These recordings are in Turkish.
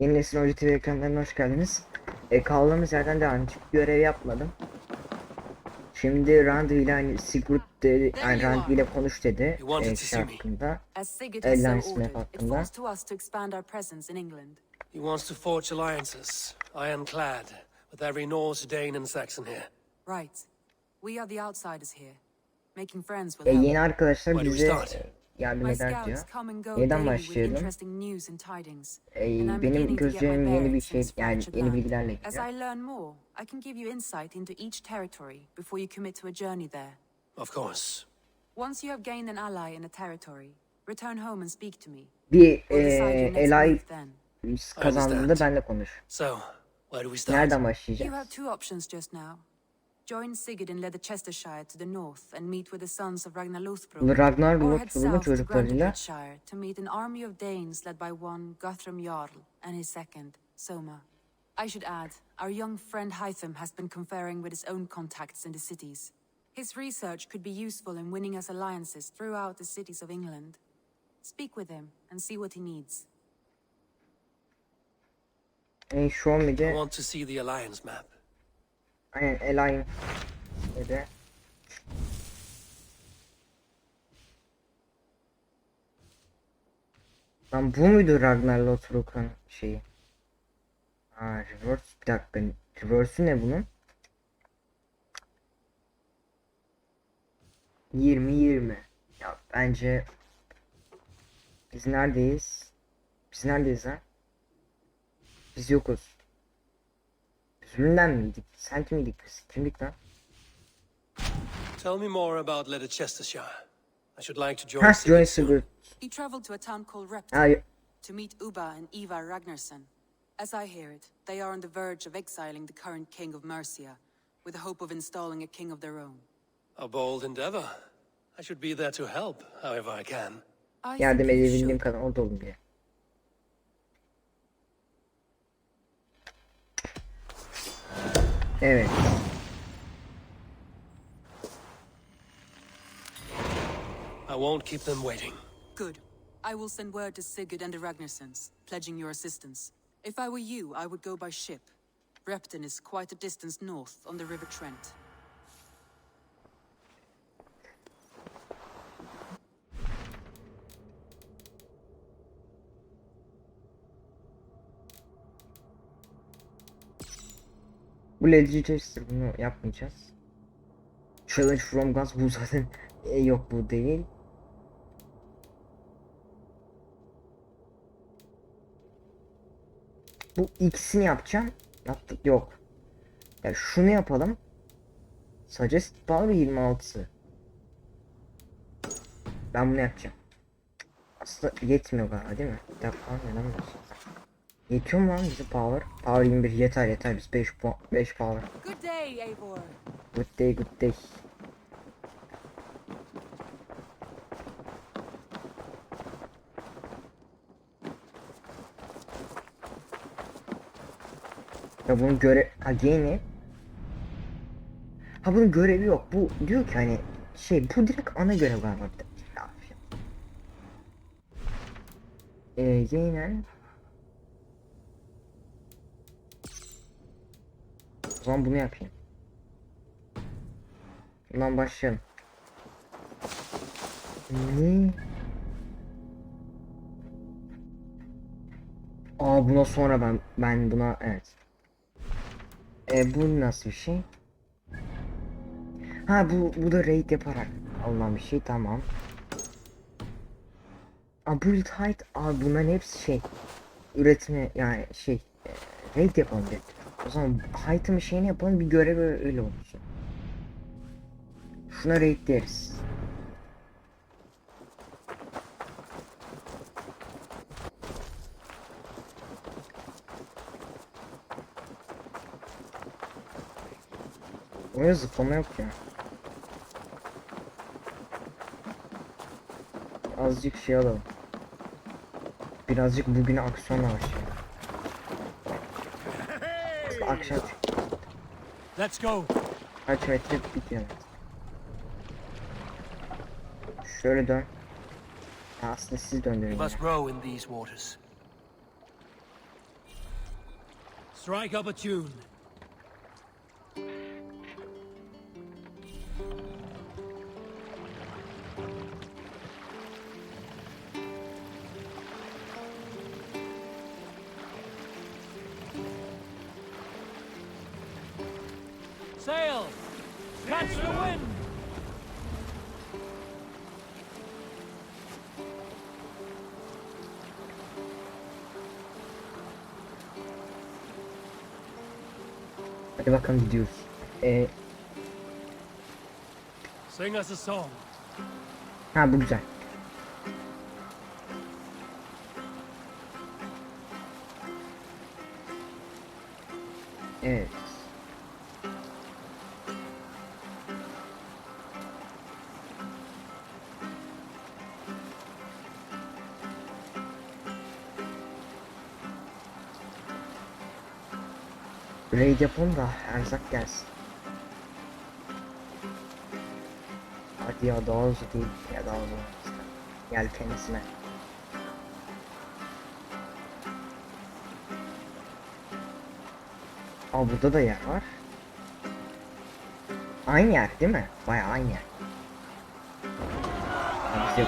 Yeni nesil Oji TV ekranlarına hoş geldiniz. E, kaldığımız yerden devam edeceğiz. Görev yapmadım. Şimdi Randy ile hani Sigurd dedi, yani Randy ile konuş dedi. E, şey hakkında. Map it hakkında. falls to us to expand our presence in England. He wants to forge alliances, ironclad, with every Norse, Dane, and Saxon here. Right. We are the outsiders here. Making friends will E, yeni arkadaşlar Where yardım My eder diyor. with başlayalım? E, I'm benim gözlerim yeni bir şey yani yeni bilgilerle As gidiyor. I learn more, I can give you insight into each territory before you commit to a journey there. Of course. Once you have gained an ally in a territory, return home and speak to me. Bir e, then. kazandığında benle konuş. So, where do we start? Nereden You have başlayacağız? two options just now. Join Sigurd in Leicestershire to the north and meet with the sons of Ragnar Lothbrok. Ragnar Or head Lothbrok'un south to çocuklarıyla to meet an army of Danes led by one Guthrum Jarl and his second, Soma. I should add, our young friend Hytham has been conferring with his own contacts in the cities. His research could be useful in winning us alliances throughout the cities of England. Speak with him and see what he needs. show me I want to see the alliance map. Aynen Elay dedi. Lan bu muydu Ragnar Lothbrok'un şeyi? Ha reverse bir dakika. Reverse'ü ne bunun? 20 20. Ya bence biz neredeyiz? Biz neredeyiz ha? Biz yokuz. Üzümünden miydik? Sen kimiydik biz? Kimdik lan? Tell me more about Leicestershire. I should like to join Joy soon. Sigurd. He traveled to a town called Repton. Ha y- to meet Uba and Eva Ragnarsson. As I hear it, they are on the verge of exiling the current king of Mercia, with the hope of installing a king of their own. A bold endeavor. I should be there to help, however I can. I yardım edebildiğim kadar orada olun diye. Evet. I won't keep them waiting. Good. I will send word to Sigurd and the Ragnarssons, pledging your assistance. If I were you, I would go by ship. Repton is quite a distance north on the River Trent. Lady Chester bunu yapmayacağız. Challenge from Guns bu zaten e, yok bu değil. Bu ikisini yapacağım. Yaptık yok. Ya şunu yapalım. Suggest power 26. Ben bunu yapacağım. Aslında yetmiyor galiba değil mi? Bir dakika neden böyle? Yetiyor mu lan bize power? Power 21 yeter yeter biz 5 puan 5 power. Good day, Eivor. Good day good day. Ya bunun göre ha yeni. Ha bunun görevi yok. Bu diyor ki hani şey bu direkt ana görev galiba bir de. Zaman bunu yapayım. Bundan başlayalım. Ne? Aa buna sonra ben ben buna evet. E bu nasıl bir şey? Ha bu bu da raid yaparak alınan bir şey tamam. Aa build height abi bunların hepsi şey üretme yani şey e, raid yapalım dedik. O zaman height'ımı şeyini yapalım bir görev öyle olsun. Şuna raid deriz. Oraya zıplama yok ya. Azıcık şey alalım. Birazcık bugüne aksiyonla başlayalım. Akşam Let's go. kaç metre kilometre. Şöyle dön. Ha, aslında siz döndürün. Must row in these waters. Strike up a tune. Hadi bakalım gidiyoruz. Ee, Sing us a song. ha bu güzel. Evet. Raid yapalım da erzak gelsin. Hadi ya daha hızlı değil ya daha hızlı. Gel kendisine. Aa burada da yer var. Aynı yer değil mi? Baya aynı yer. Biz.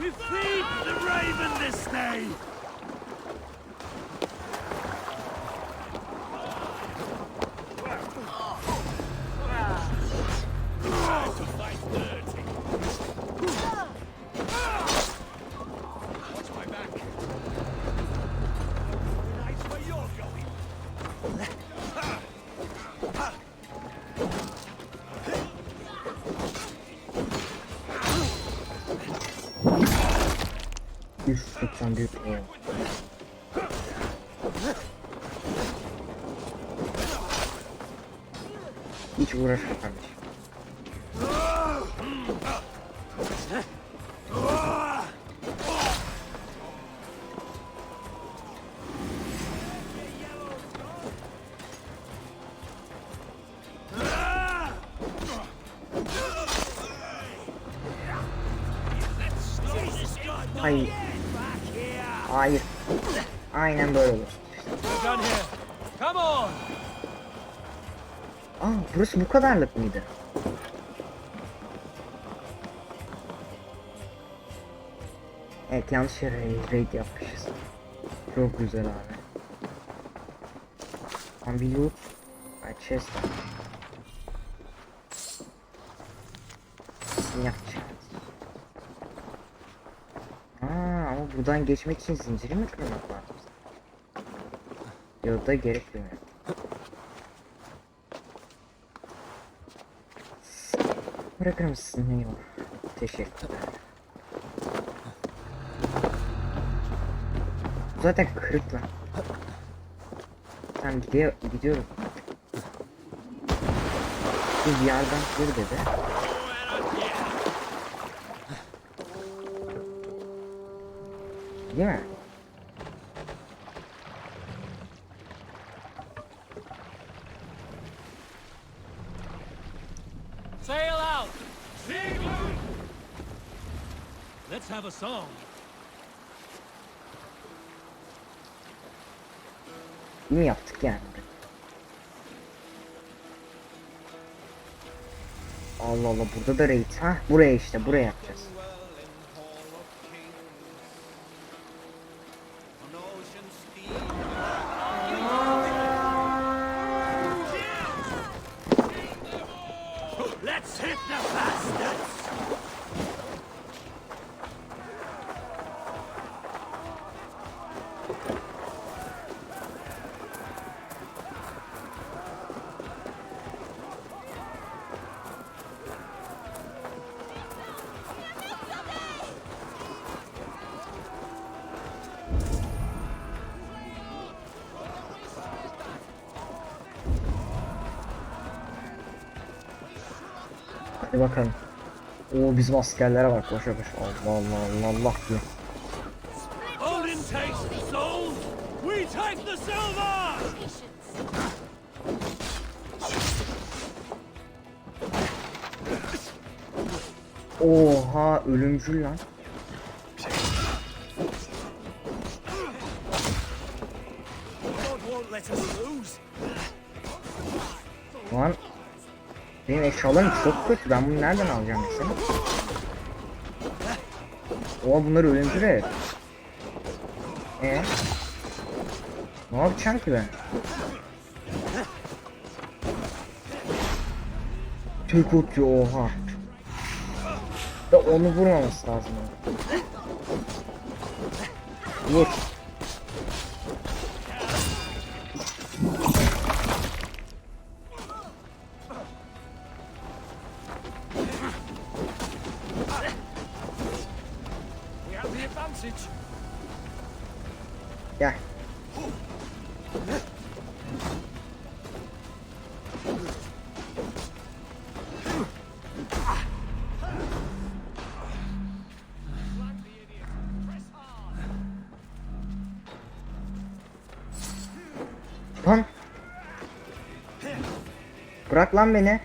We feed the raven this day! Короче, урожай, короче. Burası bu kadarlık mıydı? Evet yanlış yere raid yapmışız. Çok güzel abi. Lan bir loot. Ay chest yapacağız? Buradan geçmek için zinciri mi kırmak lazım? Ya da gerek yok. Bırakır mısın? Eyvallah. Teşekkürler. Zaten kırık lan. Tamam gidiyor, gidiyorum. Bir yerden kır dedi. Değil mi? Sail out! Let's have a song. Mi yaptık yani? Allah Allah burada da raid. Ha buraya işte buraya yapacağız. Hadi bakalım. Oo bizim askerlere bak koşa koşa. Allah Allah Allah Allah diyor. Oha ölümcül lan. Eşyalarım çok kötü. Ben bunu nereden alacağım mesela? Oha bunları ölümcül et. Ee? Ne yapacağım ki ben? Tek atıyor oha. Da onu vurmaması lazım. Vur. Lan. Bırak lan beni.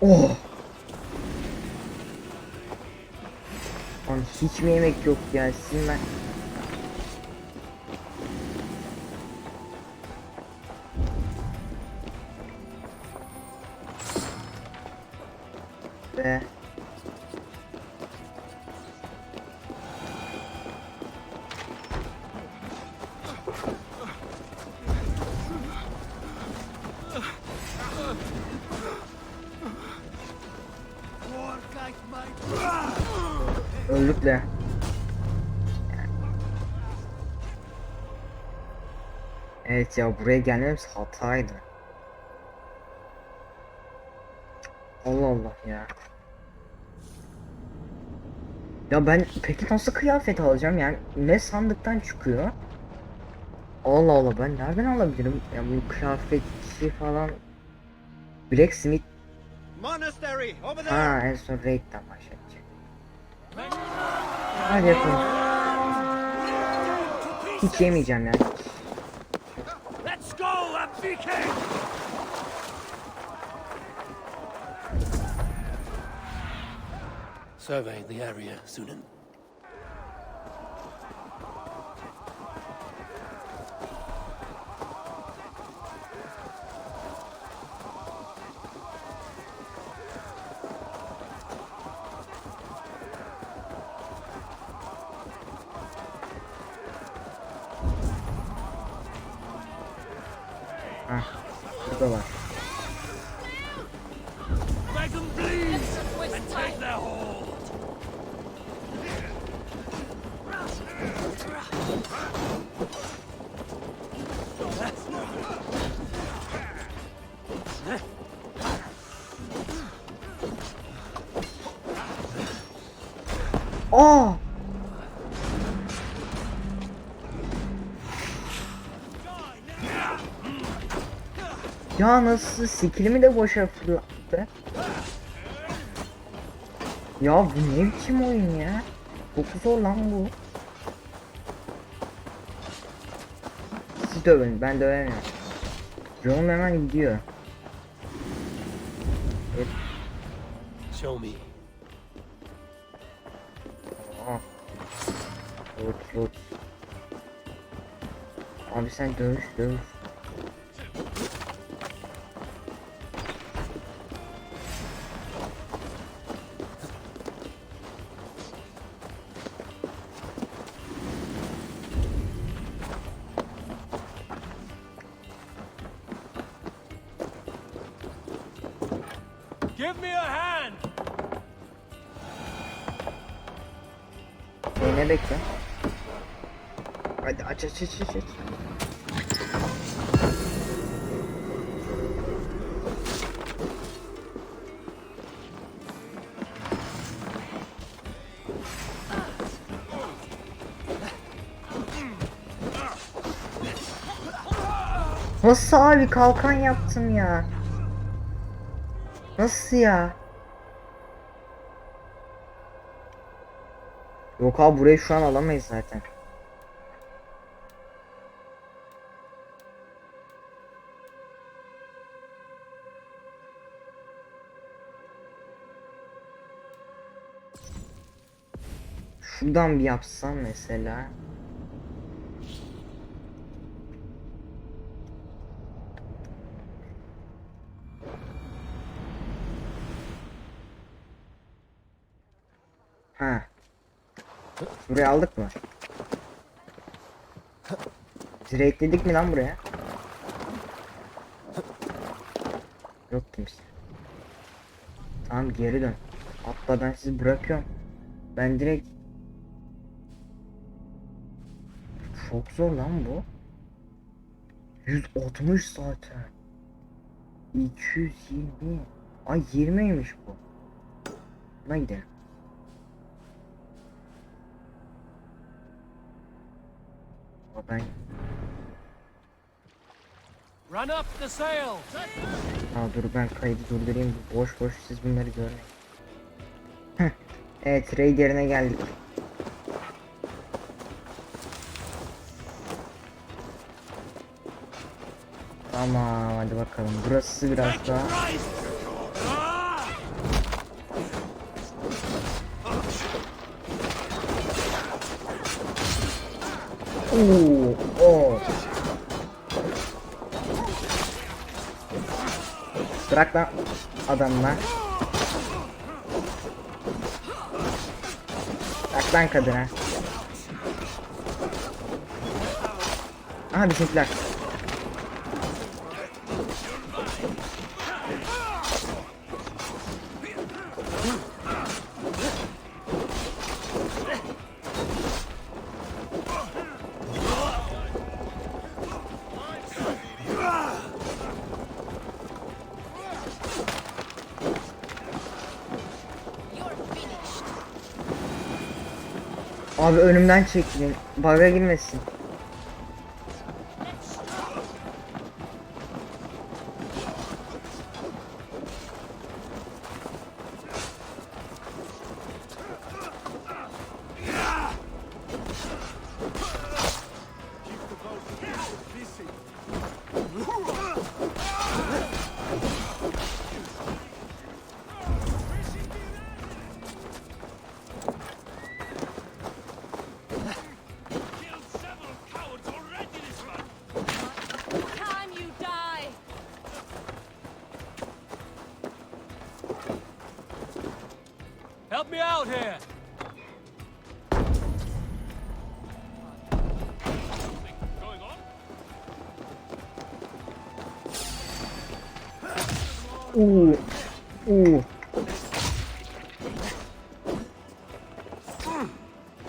Oh. Lan hiç mi yemek yok ya sizin ben. Öldük de. Evet ya buraya gelmemiz hataydı. Allah Allah ya. Ya ben peki nasıl kıyafet alacağım yani ne sandıktan çıkıyor? Allah Allah ben nereden alabilirim? Ya bu kıyafetçi falan Blacksmith ha en son raid'den başlayacak. Hadi yapalım. Hiç yemeyeceğim yani. Let's go, Amphike! Survey the area, Sunan. Aa! Ya nasıl skillimi de boşa fırlattı. Ya bu ne biçim oyun ya? Çok zor lan bu. Siz dövün ben dövemiyorum. Canım hemen gidiyor. Sen dövüş dövüş. Give me a hand! E, ne bekle? Hadi aç aç aç aç aç. Nasıl abi kalkan yaptım ya? Nasıl ya? Yok abi burayı şu an alamayız zaten. Şuradan bir yapsam mesela. Ha. Buraya aldık mı? Direkledik mi lan buraya? Yok kimse. Tamam geri dön. Hatta ben sizi bırakıyorum. Ben direkt Çok zor lan bu. 160 zaten. 220. Ay 20'ymiş bu. Buna gidelim. Ben Run up the sail! Aa dur ben kaydı durdurayım. Boş boş siz bunları görmeyin. Heh. evet raid yerine geldik. Tamam hadi bakalım. Burası biraz daha Oo, oo. Bırak lan adamla. Bırak lan kadına. Aha bizimkiler. Abi önümden çekilin. Bug'a girmesin.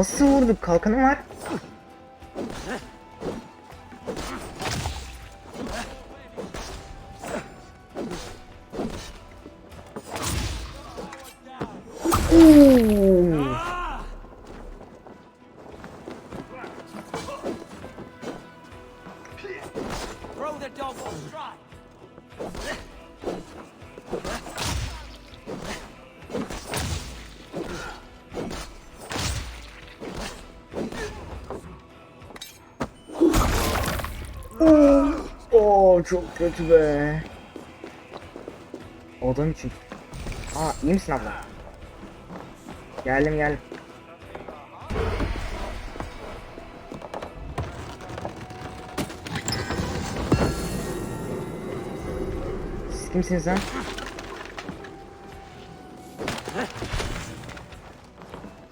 Nasıl vurduk? Kalkanı var. Çok kötü be. Odam için. Aa iyi misin abla? Geldim geldim. Siz kimsiniz lan?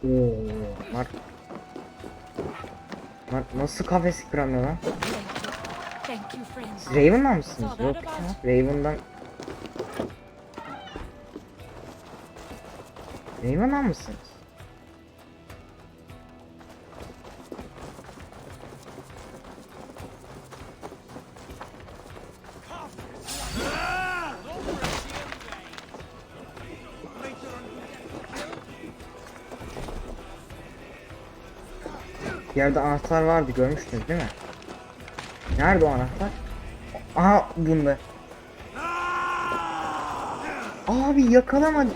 Oo, bunlar... Bunlar nasıl kafes kıramıyor lan? Siz Raven'dan mısınız? Yok ya. Raven'dan... Raven'dan mısınız? Yerde anahtar vardı görmüştünüz değil mi? Nerede o anahtar? Aha bunda. Abi yakalamadı.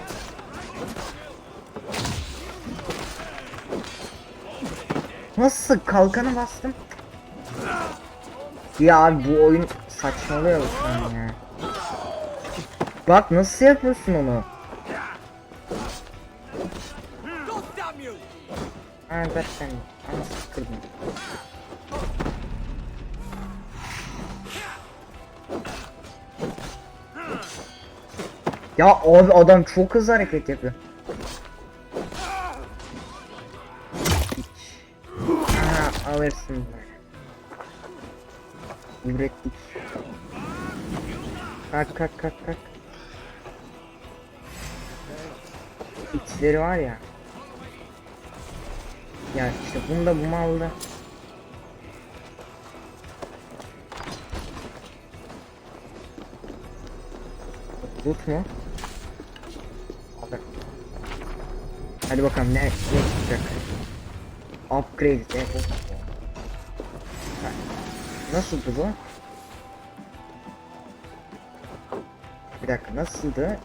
Nasıl kalkanı bastım? Ya abi bu oyun saçmalıyor an ya. Bak nasıl yapıyorsun onu? Ha zaten Ya abi adam çok hızlı hareket yapıyor. Ha alırsın. Ürettik. Kalk kalk kalk kalk. İçleri var ya. Ya işte bunda bu malda. Loot mu? Hadi bakalım ne, ne çıkacak? Upgrade de Nasıldı bu? Bir dakika nasıldı?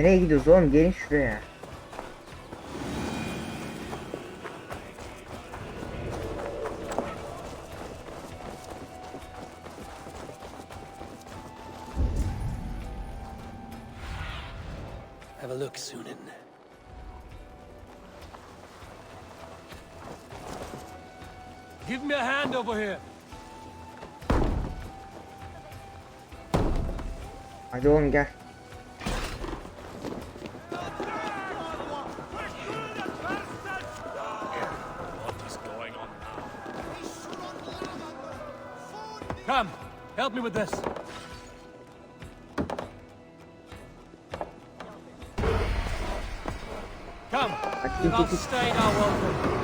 Nereye gidiyoruz oğlum? Gelin şuraya. Have a look, Sunan. Give me a hand over here. Hadi oğlum gel. Help me with this. Come, Hadi git without git git. staying our welcome.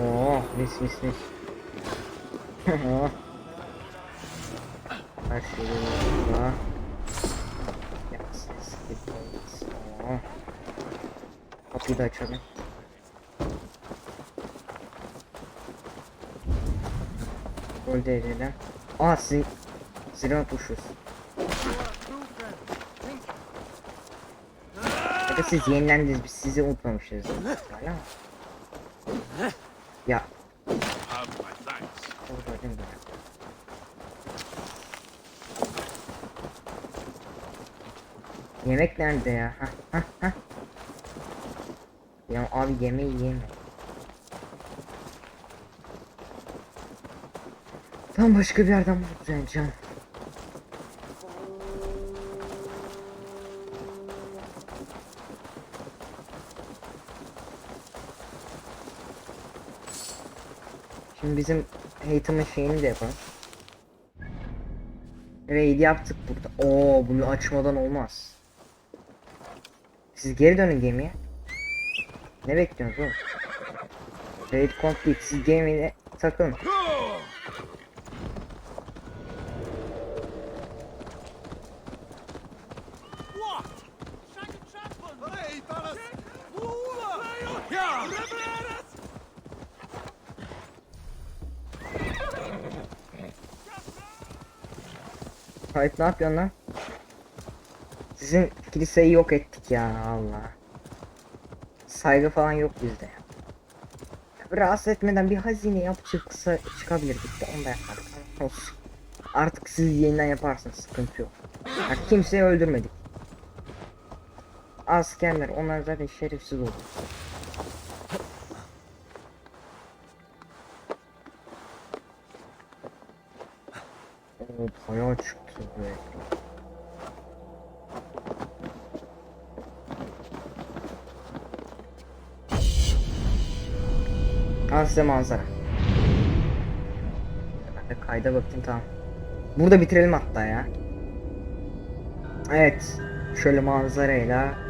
Oh mis mis mis. Oh. Her şey yolunda. Yaksız gitmeyiz. Oh. Kapıyı da açalım. De edelim. Aa sizin silah tuşuz. Ya siz yenilendiniz biz sizi unutmamışız. Hala? Ya. Orada değil mi? Yemek nerede ya? Hah hah hah. Ya abi yemeği yeme. Tam başka bir yerden bulacağım. Şimdi bizim hate'ımın şeyini de yapalım. Raid yaptık burada. Oo bunu açmadan olmaz. Siz geri dönün gemiye. Ne bekliyorsunuz oğlum? Raid complete. Siz gemiye takılın. Hayt ne yapıyorsun lan? Sizin kiliseyi yok ettik ya Allah. Saygı falan yok bizde. Rahatsız etmeden bir hazine yap çıksa çıkabilirdik de onu da yapmadık. Olsun. Artık siz yeniden yaparsınız sıkıntı yok. Ya, kimseyi öldürmedik. Askerler onlar zaten şerefsiz oldu. Oo bayağı çıktı Al size manzara. Kayda bakayım tamam. Burada bitirelim hatta ya. Evet. Şöyle manzarayla